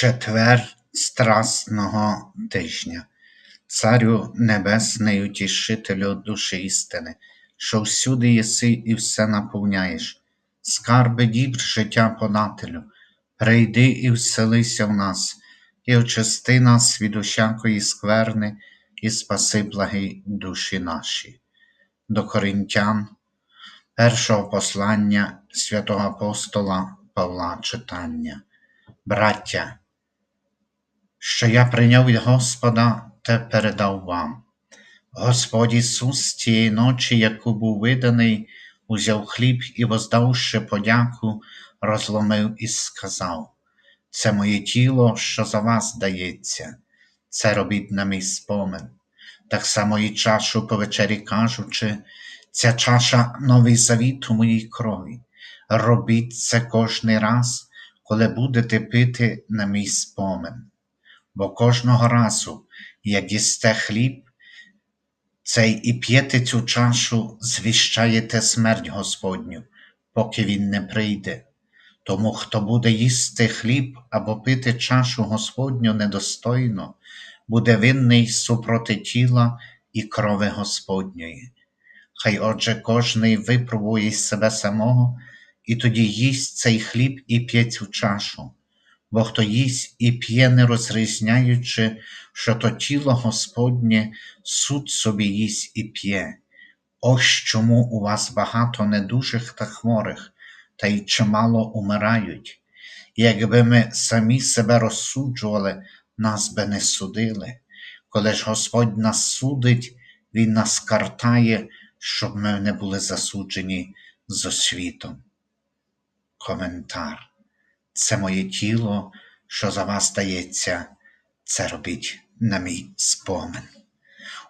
Четвер Страсного тижня, Царю Небесний, утішителю душі істини, що всюди єси і все наповняєш, скарби дібр життя подателю, прийди і вселися в нас, і очисти нас від усякої скверни, і спаси благі душі наші. До Коринтян, першого послання святого апостола Павла читання. Браття, що я прийняв від Господа, те передав вам. Господь Ісус тієї ночі, яку був виданий, узяв хліб і, воздавши подяку, розломив і сказав: Це моє тіло, що за вас дається, це робіть на мій спомин. Так само і чашу по вечері кажучи, ця чаша новий завіт у моїй крові. Робіть це кожний раз, коли будете пити на мій спомин. Бо кожного разу, як їсте хліб, цей і п'єте цю чашу, звіщаєте смерть Господню, поки Він не прийде. Тому хто буде їсти хліб або пити чашу Господню недостойно, буде винний супроти тіла і крови Господньої. Хай отже кожний випробує себе самого, і тоді їсть цей хліб і п'є цю чашу. Бо хто їсть і п'є, не розрізняючи, що то тіло Господнє суд собі їсть і п'є. Ось чому у вас багато недужих та хворих, та й чимало умирають. Якби ми самі себе розсуджували, нас би не судили. Коли ж Господь нас судить, Він нас картає, щоб ми не були засуджені з освітом. Коментар. Це моє тіло, що за вас дається, це робіть на мій спомин.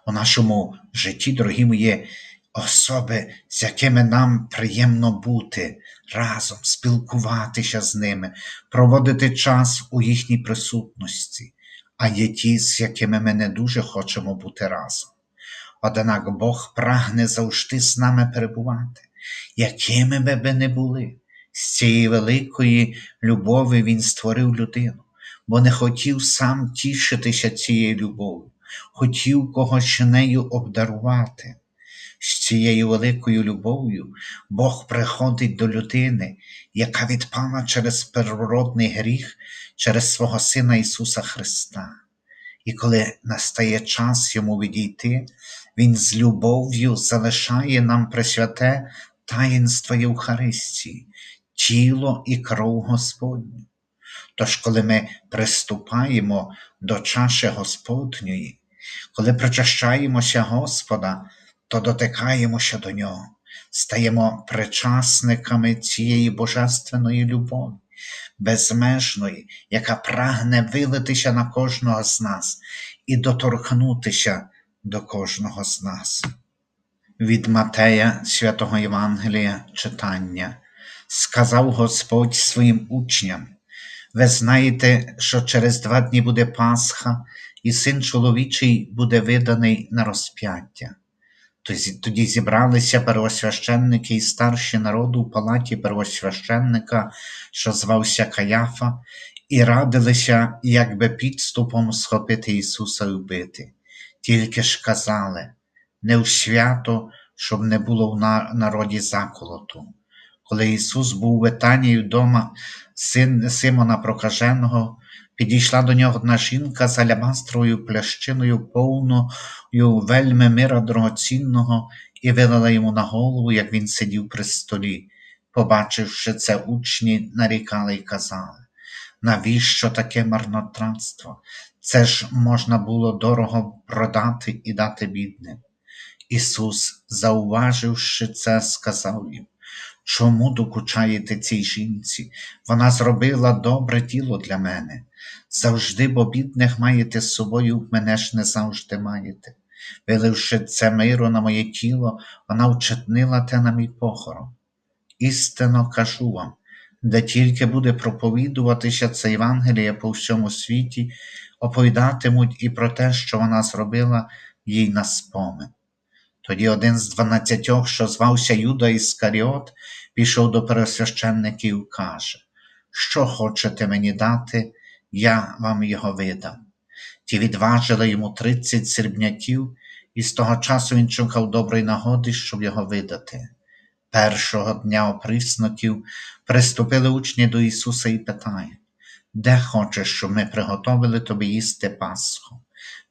У нашому житті, дорогі мої, особи, з якими нам приємно бути разом, спілкуватися з ними, проводити час у їхній присутності, а є ті, з якими ми не дуже хочемо бути разом. Однак Бог прагне завжди з нами перебувати, якими би ми не були. З цієї великої любові Він створив людину, бо не хотів сам тішитися цією любов'ю, хотів когось нею обдарувати. З цією великою любов'ю Бог приходить до людини, яка відпала через первородний гріх, через свого Сина Ісуса Христа. І коли настає час йому відійти, Він з любов'ю залишає нам присвяте таїнство Євхаристії, тіло і кров Господню. Тож, коли ми приступаємо до чаші Господньої, коли причащаємося Господа, то дотикаємося до Нього, стаємо причасниками цієї божественної любові, безмежної, яка прагне вилитися на кожного з нас і доторкнутися до кожного з нас. Від Матея святого Євангелія читання сказав Господь своїм учням: Ви знаєте, що через два дні буде Пасха, і син чоловічий буде виданий на розп'яття. Тоді зібралися первосвященники і старші народу в палаті первосвященника, що звався Каяфа, і радилися, як би підступом схопити Ісуса і вбити. Тільки ж казали не в свято, щоб не було в народі заколоту. Коли Ісус був в Витанії вдома син Симона Прокаженого, підійшла до нього одна жінка з алябастровою плящиною повною вельми мира дорогоцінного і вилила йому на голову, як він сидів при столі. Побачивши це, учні нарікали і казали, навіщо таке марнотратство? Це ж можна було дорого продати і дати бідним. Ісус, зауваживши це, сказав їм, Чому докучаєте цій жінці? Вона зробила добре діло для мене. Завжди, бо бідних маєте з собою, мене ж не завжди маєте. Виливши це миру на моє тіло, вона вчетнила те на мій похорон. Істинно кажу вам, де тільки буде проповідуватися це Євангеліє по всьому світі, оповідатимуть і про те, що вона зробила їй на спомин. Тоді один з дванадцятьох, що звався Юда Іскаріот, пішов до пересвященників і каже, що хочете мені дати, я вам його видам. Ті відважили йому тридцять срібняків, і з того часу він шукав доброї нагоди, щоб його видати. Першого дня оприсноків приступили учні до Ісуса і питають, де хочеш, щоб ми приготовили тобі їсти Пасху?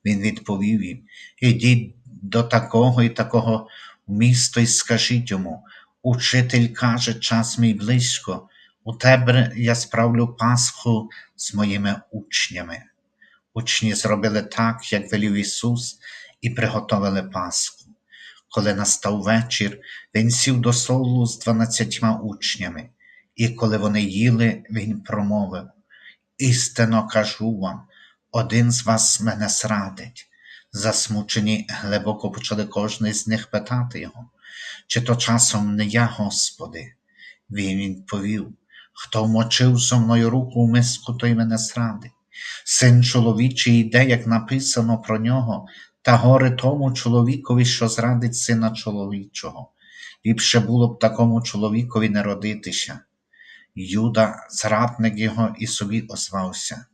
Він відповів їм, ідіть до такого і такого міста і скажіть йому, учитель каже, час мій близько, у тебе я справлю Пасху з моїми учнями. Учні зробили так, як велів Ісус, і приготовили Пасху. Коли настав вечір, він сів до столу з дванадцятьма учнями, і коли вони їли, він промовив: Істинно кажу вам, один з вас мене зрадить. Засмучені глибоко почали кожний з них питати його, чи то часом не я, Господи? Він відповів, хто вмочив зо мною руку в миску, той мене зрадить. Син чоловічий йде, як написано про нього, та горе тому чоловікові, що зрадить сина чоловічого. Ліпше було б такому чоловікові не родитися. Юда, зрадник його, і собі озвався.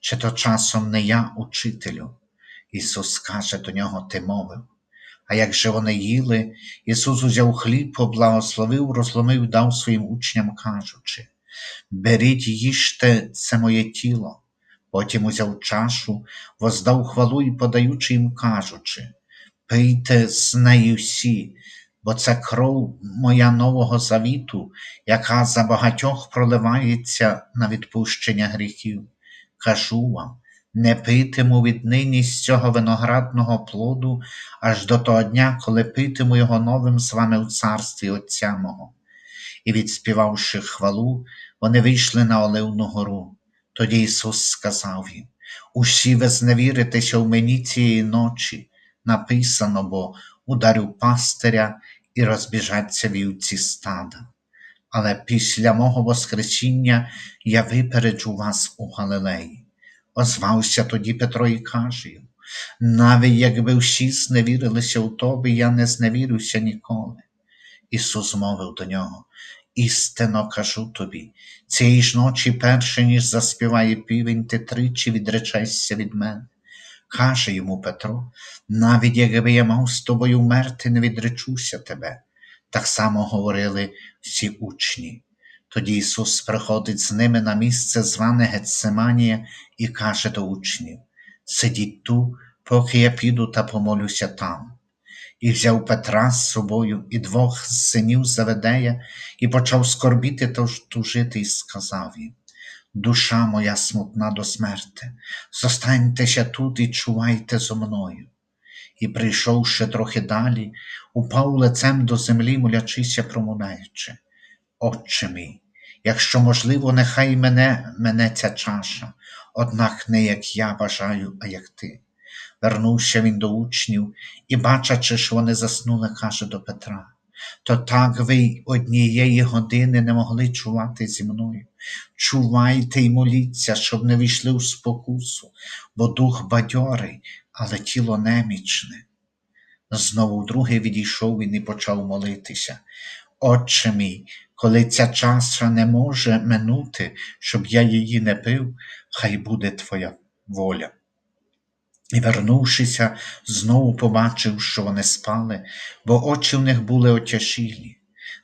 Чи то часом не я, учителю? Ісус каже до нього, ти мовив. А як же вони їли, Ісус узяв хліб, поблагословив, розломив, дав своїм учням, кажучи: Беріть, їжте, це моє тіло. Потім узяв чашу, воздав хвалу і подаючи їм, кажучи: Пийте з неї всі, бо це кров моя нового завіту, яка за багатьох проливається на відпущення гріхів. Кажу вам, не питиму віднині з цього виноградного плоду аж до того дня, коли питиму його новим з вами в царстві Отця мого. І, відспівавши хвалу, вони вийшли на Оливну гору. Тоді Ісус сказав їм: Усі ви зневіритеся в мені цієї ночі, написано, бо ударю пастиря і розбіжаться вівці стада. Але після мого Воскресіння я випереджу вас у Галилеї. Озвався тоді Петро і каже йому, навіть якби всі зневірилися у тобі, я не зневірюся ніколи. Ісус мовив до нього, істинно кажу тобі, цієї ж ночі, перше, ніж заспіває півень, ти тричі відречешся від мене. Каже йому Петро, навіть якби я мав з тобою вмерти, не відречуся тебе. Так само говорили всі учні. Тоді Ісус приходить з ними на місце, зване Гетсиманія, і каже до учнів: Сидіть ту, поки я піду та помолюся там. І взяв Петра з собою і двох синів Заведея, і почав скорбіти та тужити, і сказав їм: Душа моя смутна до смерти, зостаньтеся тут і чувайте зо мною. І, прийшовши трохи далі, упав лицем до землі, молячися, промовляючи. Отче мій, якщо можливо, нехай мене мене ця чаша, однак не як я бажаю, а як ти. Вернувся він до учнів і, бачачи, що вони заснули, каже до Петра: то так ви й однієї години не могли чувати зі мною. Чувайте й моліться, щоб не війшли у спокусу, бо дух бадьорий, але тіло немічне. Знову вдруге відійшов він і почав молитися. Отче мій, коли ця чаша не може минути, щоб я її не пив, хай буде твоя воля. І, вернувшися, знову побачив, що вони спали, бо очі в них були отяжілі.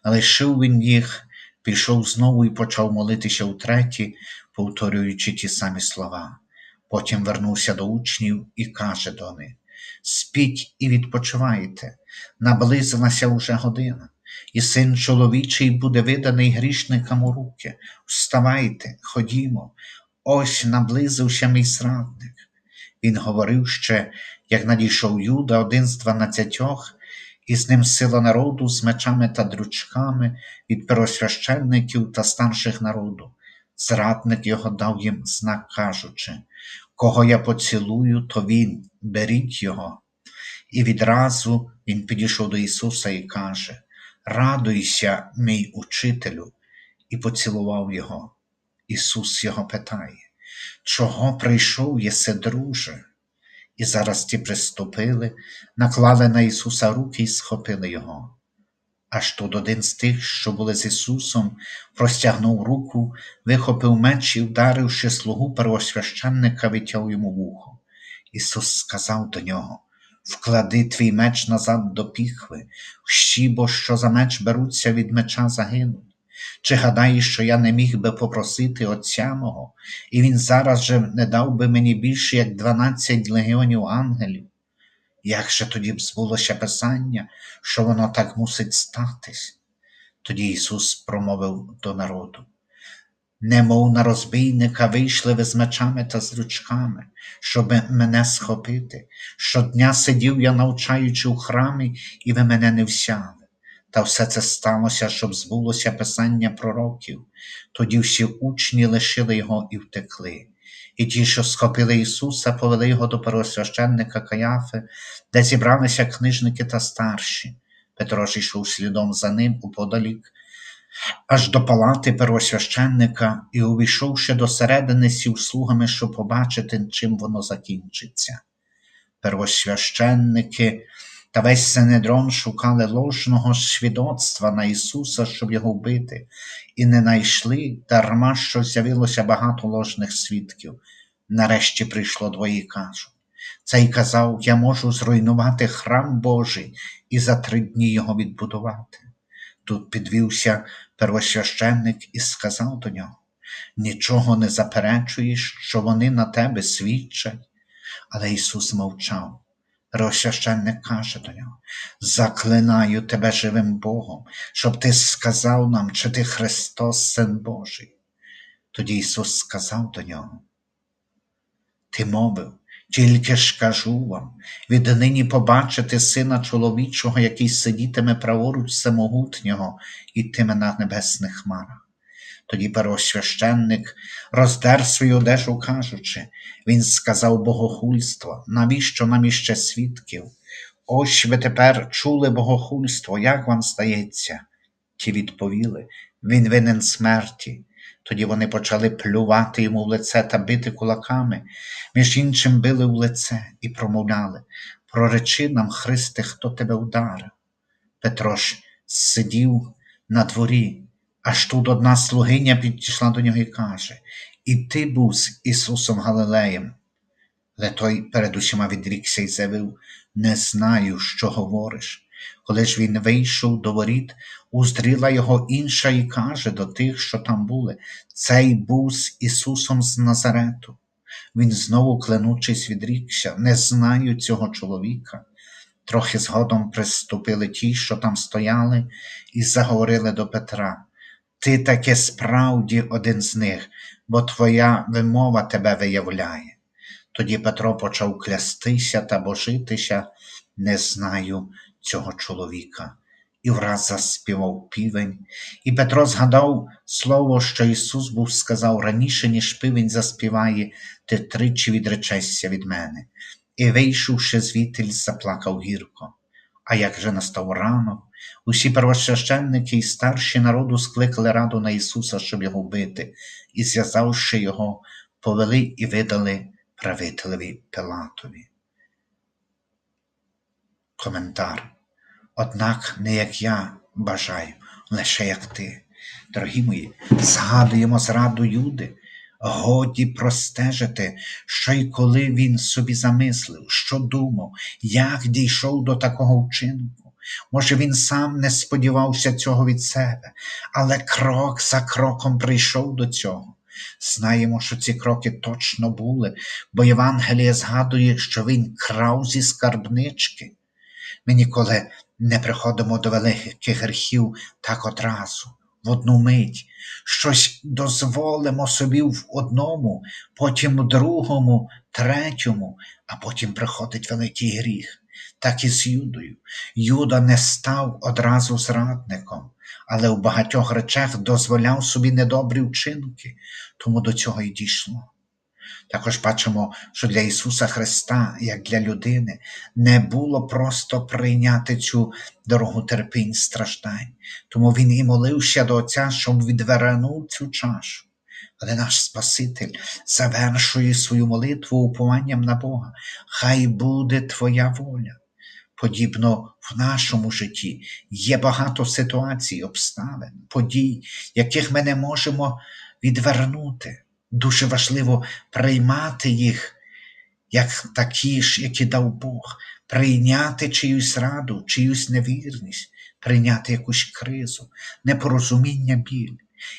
Лишив він їх, пішов знову і почав молитися утретє, повторюючи ті самі слова. Потім вернувся до учнів і каже до них: Спіть і відпочивайте, наблизилася уже година, і син чоловічий буде виданий грішникам у руки. Вставайте, ходімо, ось наблизився мій зрадник. Він говорив ще, як надійшов Юда, один з дванадцятьох, і з ним сила народу з мечами та дручками від первосвященників та старших народу. Зрадник його дав їм знак, кажучи, кого я поцілую, то він, беріть його. І відразу він підійшов до Ісуса і каже: Радуйся, мій учителю, і поцілував його. Ісус його питає, чого прийшов єси, друже? І зараз ті приступили, наклали на Ісуса руки і схопили Його. Аж тут один з тих, що були з Ісусом, простягнув руку, вихопив меч і, вдаривши слугу первосвященника, витяв йому вухо. Ісус сказав до нього Вклади твій меч назад до піхви, щі, бо що за меч беруться від меча загинуть. Чи гадаєш, що я не міг би попросити Отця мого, і він зараз же не дав би мені більше, як дванадцять легіонів ангелів? Як же тоді б збулося Писання, що воно так мусить статись? Тоді Ісус промовив до народу. Немов на розбійника вийшли ви з мечами та з ручками, щоб мене схопити. Щодня сидів я, навчаючи у храмі, і ви мене не всяли. Та все це сталося, щоб збулося писання пророків. Тоді всі учні лишили його і втекли. І ті, що схопили Ісуса, повели його до первосвященника Каяфи, де зібралися книжники та старші. Петро ж йшов слідом за ним уподалік, аж до палати первосвященника і, увійшовши до середини, сів слугами, щоб побачити, чим воно закінчиться. Первосвященники та весь Синедрон шукали ложного свідоцтва на Ісуса, щоб його вбити, і не найшли, дарма що з'явилося багато ложних свідків. Нарешті прийшло двоє і кажуть. Цей казав, я можу зруйнувати храм Божий і за три дні його відбудувати. Тут підвівся первосвященник і сказав до нього: Нічого не заперечуєш, що вони на тебе свідчать. Але Ісус мовчав. Первосвященник каже до нього: Заклинаю тебе живим Богом, щоб ти сказав нам, чи ти Христос, Син Божий. Тоді Ісус сказав до нього: Ти мовив, тільки ж кажу вам, віднині побачите сина чоловічого, який сидітиме праворуч всемогутнього, ітиме на небесних хмарах. Тоді первосвященник роздер свою одежу, кажучи, він сказав богохульство, навіщо нам іще свідків? Ось ви тепер чули богохульство, як вам стається? Ті відповіли, він винен смерті. Тоді вони почали плювати йому в лице та бити кулаками, між іншим били в лице і промовляли Проречи нам, Христе, хто тебе ударив. Петро ж сидів на дворі, аж тут одна слугиня підійшла до нього і каже І ти був з Ісусом Галилеєм. Але той перед усіма відрікся і заявив Не знаю, що говориш. Коли ж він вийшов до воріт, уздріла його інша і каже до тих, що там були, цей був з Ісусом з Назарету. Він знову клянучись відрікся, не знаю цього чоловіка. Трохи згодом приступили ті, що там стояли, і заговорили до Петра. Ти таки справді один з них, бо твоя вимова тебе виявляє. Тоді Петро почав клястися та божитися, не знаю цього чоловіка. І враз заспівав півень, і Петро згадав слово, що Ісус був сказав раніше, ніж півень заспіває, ти тричі відречешся від мене. І, вийшовши звідти, заплакав гірко. А як же настав ранок, усі первосвященники і старші народу скликали раду на Ісуса, щоб його вбити, і, зв'язавши його, повели і видали правителеві Пилатові. Коментар. Однак не як я бажаю, лише як ти. Дорогі мої, згадуємо зраду Юди, годі простежити, що й коли він собі замислив, що думав, як дійшов до такого вчинку. Може, він сам не сподівався цього від себе, але крок за кроком прийшов до цього. Знаємо, що ці кроки точно були, бо Євангеліє згадує, що він крав зі скарбнички. Ми ніколи не приходимо до великих гріхів так одразу, в одну мить. Щось дозволимо собі в одному, потім в другому, третьому, а потім приходить великий гріх. Так і з Юдою. Юда не став одразу зрадником, але в багатьох речах дозволяв собі недобрі вчинки, тому до цього й дійшло. Також бачимо, що для Ісуса Христа, як для людини, не було просто прийняти цю дорогу терпінь страждань, тому Він і молився до Отця, щоб відвернув цю чашу. Але наш Спаситель завершує свою молитву упованням на Бога. Хай буде Твоя воля. Подібно в нашому житті є багато ситуацій, обставин, подій, яких ми не можемо відвернути. Дуже важливо приймати їх як такі ж, які дав Бог, прийняти чиюсь раду, чиюсь невірність, прийняти якусь кризу, непорозуміння біль.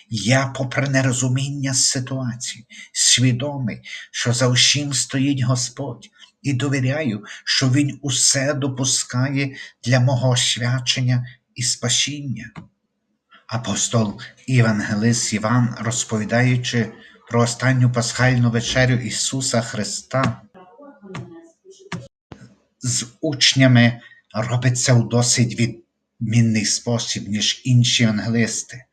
Я, попри нерозуміння ситуації, свідомий, що за всім стоїть Господь, і довіряю, що Він усе допускає для мого освячення і спасіння. Апостол Євангелист Іван, розповідаючи про останню пасхальну вечерю Ісуса Христа, з учнями робить це у досить відмінний спосіб, ніж інші євангелисти.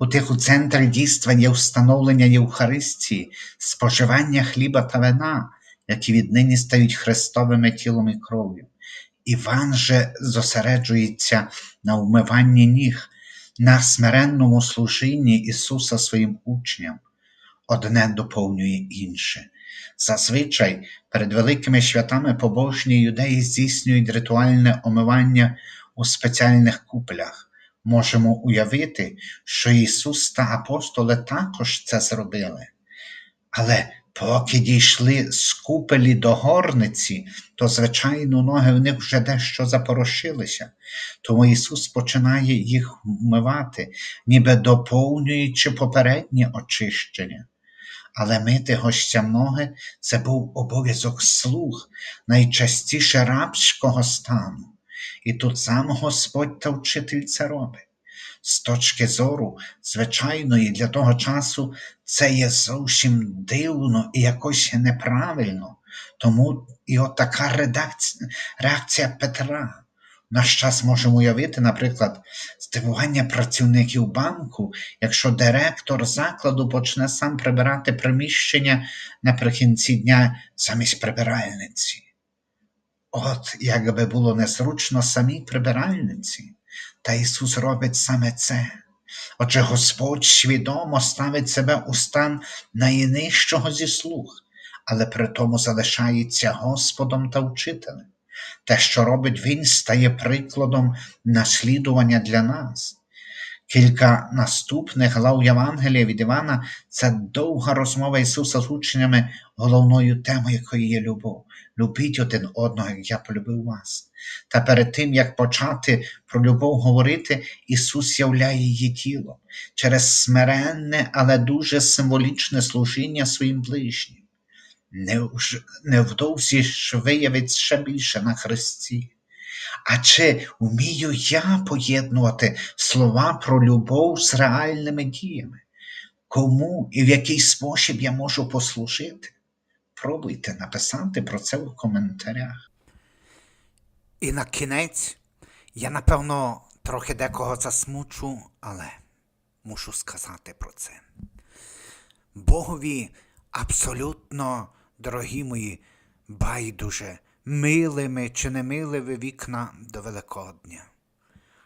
У тих у центрі дійства є встановлення Євхаристії, споживання хліба та вина, які віднині стають Христовими тілом і кров'ю. Іван же зосереджується на вмиванні ніг, на смиренному служінні Ісуса своїм учням. Одне доповнює інше. Зазвичай перед великими святами побожні юдеї здійснюють ритуальне омивання у спеціальних куполях. Можемо уявити, що Ісус та апостоли також це зробили. Але поки дійшли з купелі до горниці, то, звичайно, ноги в них вже дещо запорошилися. Тому Ісус починає їх вмивати, ніби доповнюючи попереднє очищення. Але мити гостям ноги це був обов'язок слуг, найчастіше рабського стану. І тут сам Господь та вчитель це робить. З точки зору звичайної для того часу це є зовсім дивно і якось неправильно. Тому і така редакція, реакція Петра. Наш час можемо уявити, наприклад, здивування працівників банку, якщо директор закладу почне сам прибирати приміщення наприкінці дня замість прибиральниці. От якби було незручно самій прибиральниці, та Ісус робить саме це. Отже, Господь свідомо ставить себе у стан найнижчого зі слуг, але при тому залишається Господом та вчителем. Те, що робить Він, стає прикладом наслідування для нас. Кілька наступних глав Євангелія від Івана це довга розмова Ісуса з учнями, головною темою якої є любов. Любіть один одного, як я полюбив вас. Та перед тим, як почати про любов говорити, Ісус являє її тілом через смиренне, але дуже символічне служіння своїм ближнім. Невдовзі ж виявить ще більше на Христі. А чи вмію я поєднувати слова про любов з реальними діями? Кому і в який спосіб я можу послужити? Пробуйте написати про це в коментарях. І на кінець я, напевно, трохи декого засмучу, але мушу сказати про це. Богові абсолютно, дорогі мої, байдуже, милими чи не вікна до Великодня.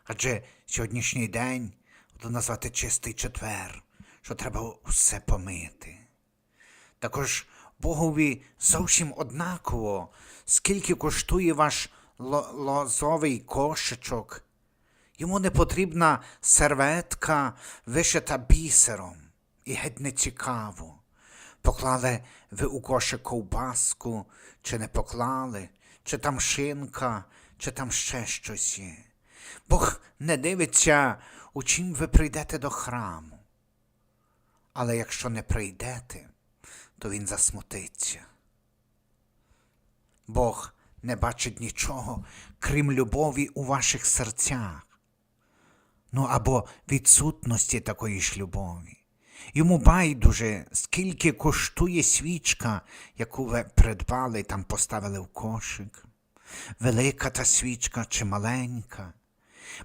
Адже сьогоднішній день буду назвати чистий четвер, що треба все помити. Також Богові зовсім однаково, скільки коштує ваш лозовий кошечок. Йому не потрібна серветка, вишита бісером, і геть не цікаво. Поклали ви у кошик ковбаску, чи не поклали, чи там шинка, чи там ще щось є. Бог не дивиться, у чим ви прийдете до храму. Але якщо не прийдете, то він засмутиться. Бог не бачить нічого, крім любові у ваших серцях. Ну або відсутності такої ж любові. Йому байдуже, скільки коштує свічка, яку ви придбали там поставили в кошик. Велика та свічка чи маленька.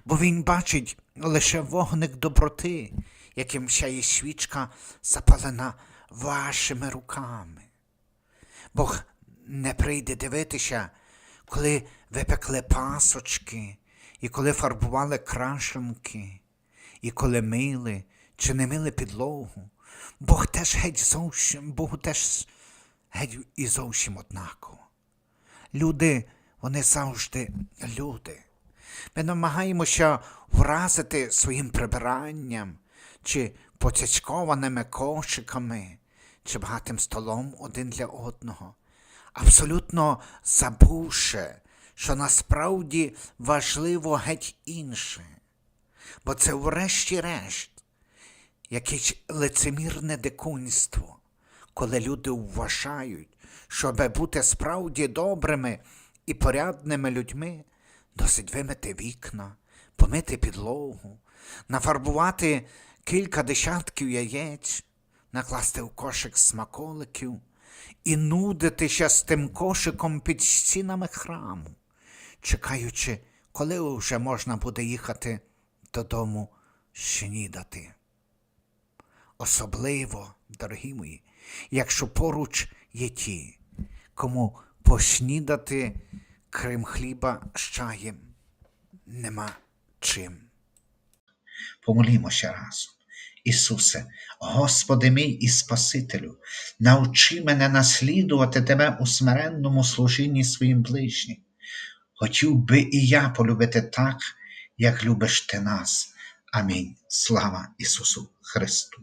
Бо він бачить лише вогник доброти, яким сяє свічка запалена вашими руками. Бог не прийде дивитися, коли ви пекли пасочки, і коли фарбували крашенки, і коли мили чи не мили підлогу. Бог теж геть зовсім, Богу теж геть і зовсім однаково. Люди вони завжди люди. Ми намагаємося вразити своїм прибиранням, чи поцячкованими кошиками, чи багатим столом один для одного, абсолютно забувши, що насправді важливо геть інше. Бо це, врешті-решт, якесь лицемірне дикунство, коли люди вважають, що аби бути справді добрими і порядними людьми, досить вимити вікна, помити підлогу, нафарбувати кілька десятків яєць, накласти в кошик смаколиків і нудитися з тим кошиком під стінами храму, чекаючи, коли вже можна буде їхати додому снідати. Особливо, дорогі мої, якщо поруч є ті, кому поснідати, крім хліба з чаєм, нема чим. Помолімося разом. Ісусе, Господи мій і Спасителю, навчи мене наслідувати Тебе у смиренному служінні своїм ближнім. Хотів би і я полюбити так, як любиш Ти нас. Амінь. Слава Ісусу Христу.